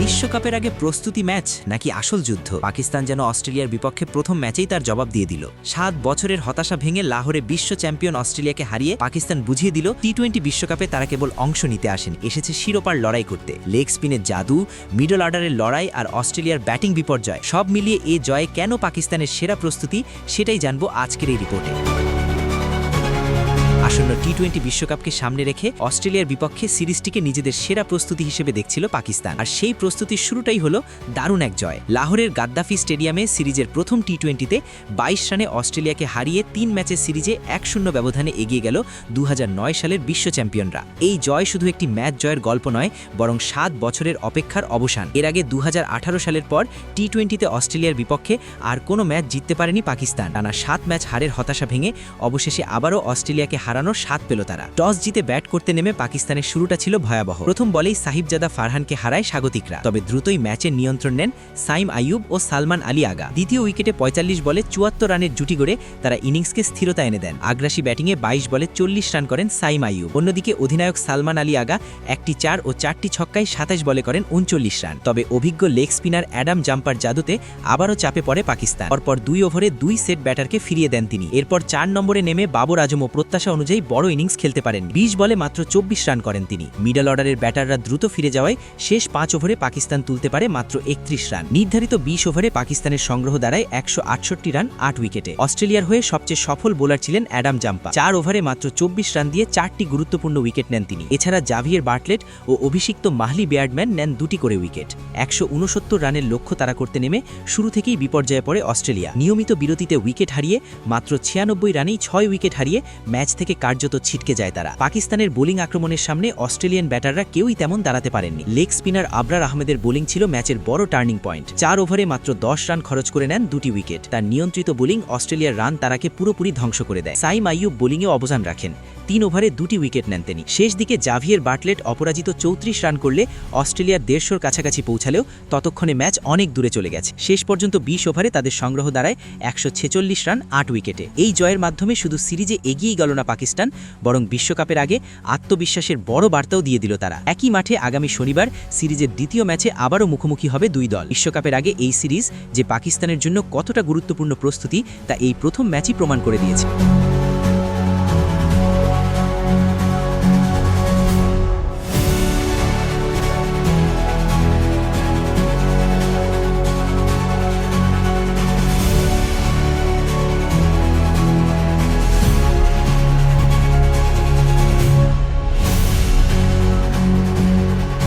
বিশ্বকাপের আগে প্রস্তুতি ম্যাচ নাকি আসল যুদ্ধ? পাকিস্তান যেন অস্ট্রেলিয়ার বিপক্ষে প্রথম ম্যাচেই তার জবাব দিয়ে দিল। সাত বছরের হতাশা ভেঙে লাহোরে বিশ্ব চ্যাম্পিয়ন অস্ট্রেলিয়াকে হারিয়ে পাকিস্তান বুঝিয়ে দিল টি টোয়েন্টি বিশ্বকাপে তারা কেবল অংশ নিতে আসেন, এসেছে শিরোপার লড়াই করতে। লেগ স্পিনের জাদু, মিডল অর্ডারের লড়াই আর অস্ট্রেলিয়ার ব্যাটিং বিপর্যয়, সব মিলিয়ে এ জয়ে কেন পাকিস্তানের সেরা প্রস্তুতি? সেটাই জানব আজকের এই রিপোর্টে। আসন্ন টি টোয়েন্টি বিশ্বকাপকে সামনে রেখে অস্ট্রেলিয়ার বিপক্ষে সিরিজটিকে নিজেদের সেরা প্রস্তুতি হিসেবে দেখছিল পাকিস্তান। আর সেই প্রস্তুতির শুরুটাই হলো দারুণ এক জয়। লাহোরের গাদ্দাফি স্টেডিয়ামে সিরিজের প্রথম টি টোয়েন্টিতে বাইশ রানে অস্ট্রেলিয়াকে হারিয়ে তিন ম্যাচের সিরিজে এক শূন্য ব্যবধানে এগিয়ে গেল দু সালের বিশ্ব চ্যাম্পিয়নরা। এই জয় শুধু একটি ম্যাচ জয়ের গল্প নয়, বরং সাত বছরের অপেক্ষার অবসান। এর আগে দু হাজার আঠারো সালের পর টি টোয়েন্টিতে অস্ট্রেলিয়ার বিপক্ষে আর কোনো ম্যাচ জিততে পারেনি পাকিস্তান। টানা সাত ম্যাচ হারের হতাশা ভেঙে অবশেষে আবারও অস্ট্রেলিয়াকে হারানোর স্বাদ পেল তারা। টস জিতে ব্যাট করতে নেমে পাকিস্তানের শুরুটা ছিল ভয়াবহ। প্রথম বলেই সাহিবজাদা ফারহানকে হারায় স্বাগতিকরা। তবে দ্রুতই ম্যাচের নিয়ন্ত্রণ নেন সাইম আইয়ুব ও সালমান আলী আগা। দ্বিতীয় উইকেটে পঁয়তাল্লিশ বলে চুয়াত্তর রানের জুটি গড়ে তারা ইনিংসকে স্থিরতা এনে দেন। আগ্রাসী ব্যাটিংয়ে বাইশ বলে চল্লিশ রান করেন সাইম আইয়ুব। অন্যদিকে অধিনায়ক সালমান আলী আগা একটি চার ও চারটি ছক্কায় সাতাশ বলে করেন উনচল্লিশ রান। তবে অভিজ্ঞ লেগ স্পিনার অ্যাডাম জাম্পার জাদুতে আবারও চাপে পড়ে পাকিস্তান। পরপর দুই ওভারে দুই সেট ব্যাটারকে ফিরিয়ে দেন তিনি। এরপর চার নম্বরে নেমে বাবর আজমও প্রত্যাশা অনুযায়ী বড় ইনিংস খেলতে পারেন। বিশ বলে মাত্র চব্বিশ রান করেন তিনি। মিডল অর্ডারের ব্যাটাররা দ্রুত ফিরে যাওয়ায় শেষ পাঁচ ওভারে পাকিস্তান তুলতে পারে মাত্র একত্রিশ রান। নির্ধারিত বিশ ওভারে পাকিস্তানের সংগ্রহ দাঁড়ায় একশো রান, আট উইকেটে। অস্ট্রেলিয়ার হয়ে সবচেয়ে সফল বোলার ছিলেন অ্যাডাম জাম্পা। চার ওভারে মাত্র চব্বিশ রান দিয়ে চারটি গুরুত্বপূর্ণ উইকেট নেন তিনি। এছাড়া জাভিয়ের বার্টলেট ও অভিষিক্ত মাহলি বেয়ার্ডম্যান নেন দুটি করে উইকেট। একশো উনসত্তর রানের লক্ষ্য তারা করতে নেমে শুরু থেকেই বিপর্যয়ে পড়ে অস্ট্রেলিয়া। নিয়মিত বিরতিতে উইকেট হারিয়ে মাত্র ছিয়ানব্বই রানেই ছয় উইকেট হারিয়ে ম্যাচ থেকে কার্যত ছিটকে যায় তারা। পাকিস্তানের বোলিং আক্রমণের সামনে অস্ট্রেলিয়ান ব্যাটাররা কেউই তেমন দাঁড়াতে পারেননি। লেগ স্পিনার আবরার আহমেদের বোলিং ছিল ম্যাচের বড় টার্নিং পয়েন্ট। চার ওভারে মাত্র দশ রান খরচ করে নেন দুটি উইকেট। তার নিয়ন্ত্রিত বোলিং অস্ট্রেলিয়ার রান তারাকে পুরোপুরি ধ্বংস করে দেয়। সাইম আইয়ুব বোলিংয়ে অবদান রাখেন। তিন ওভারে দুটি উইকেট নেন তিনি। শেষ দিকে জাভিয়ের বাটলেট অপরাজিত চৌত্রিশ রান করলে অস্ট্রেলিয়ার দেড়শোর কাছাকাছি পৌঁছালেও ততক্ষণে ম্যাচ অনেক দূরে চলে গেছে। শেষ পর্যন্ত বিশ ওভারে তাদের সংগ্রহ দাঁড়ায় একশো ছেচল্লিশ রান, আট উইকেটে। এই জয়ের মাধ্যমে শুধু সিরিজে এগিয়েই গেল না পাকিস্তান, বরং বিশ্বকাপের আগে আত্মবিশ্বাসের বড় বার্তাও দিয়ে দিল তারা। একই মাঠে আগামী শনিবার সিরিজের দ্বিতীয় ম্যাচে আবারও মুখোমুখি হবে দুই দল। বিশ্বকাপের আগে এই সিরিজ যে পাকিস্তানের জন্য কতটা গুরুত্বপূর্ণ প্রস্তুতি, তা এই প্রথম ম্যাচই প্রমাণ করে দিয়েছে।